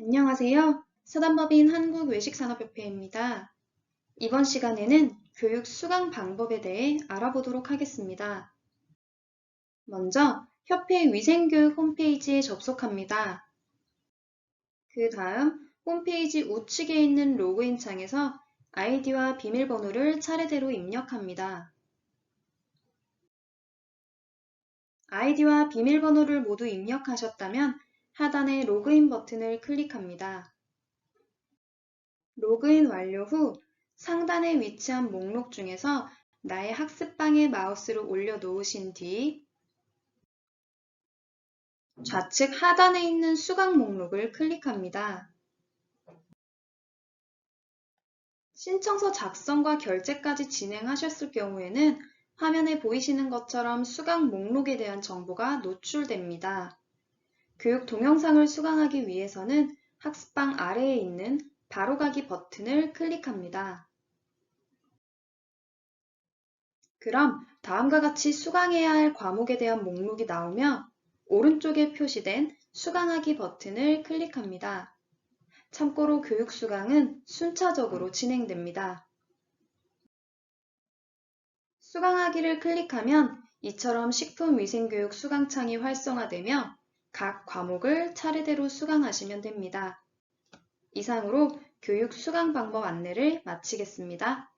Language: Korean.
안녕하세요. 사단법인 한국외식산업협회입니다. 이번 시간에는 교육 수강 방법에 대해 알아보도록 하겠습니다. 먼저 협회 위생교육 홈페이지에 접속합니다. 그 다음 홈페이지 우측에 있는 로그인 창에서 아이디와 비밀번호를 차례대로 입력합니다. 아이디와 비밀번호를 모두 입력하셨다면 하단의 로그인 버튼을 클릭합니다. 로그인 완료 후 상단에 위치한 목록 중에서 나의 학습방에 마우스를 올려놓으신 뒤 좌측 하단에 있는 수강 목록을 클릭합니다. 신청서 작성과 결제까지 진행하셨을 경우에는 화면에 보이시는 것처럼 수강 목록에 대한 정보가 노출됩니다. 교육 동영상을 수강하기 위해서는 학습방 아래에 있는 바로가기 버튼을 클릭합니다. 그럼 다음과 같이 수강해야 할 과목에 대한 목록이 나오며 오른쪽에 표시된 수강하기 버튼을 클릭합니다. 참고로 교육 수강은 순차적으로 진행됩니다. 수강하기를 클릭하면 이처럼 식품위생교육 수강창이 활성화되며 각 과목을 차례대로 수강하시면 됩니다. 이상으로 교육 수강 방법 안내를 마치겠습니다.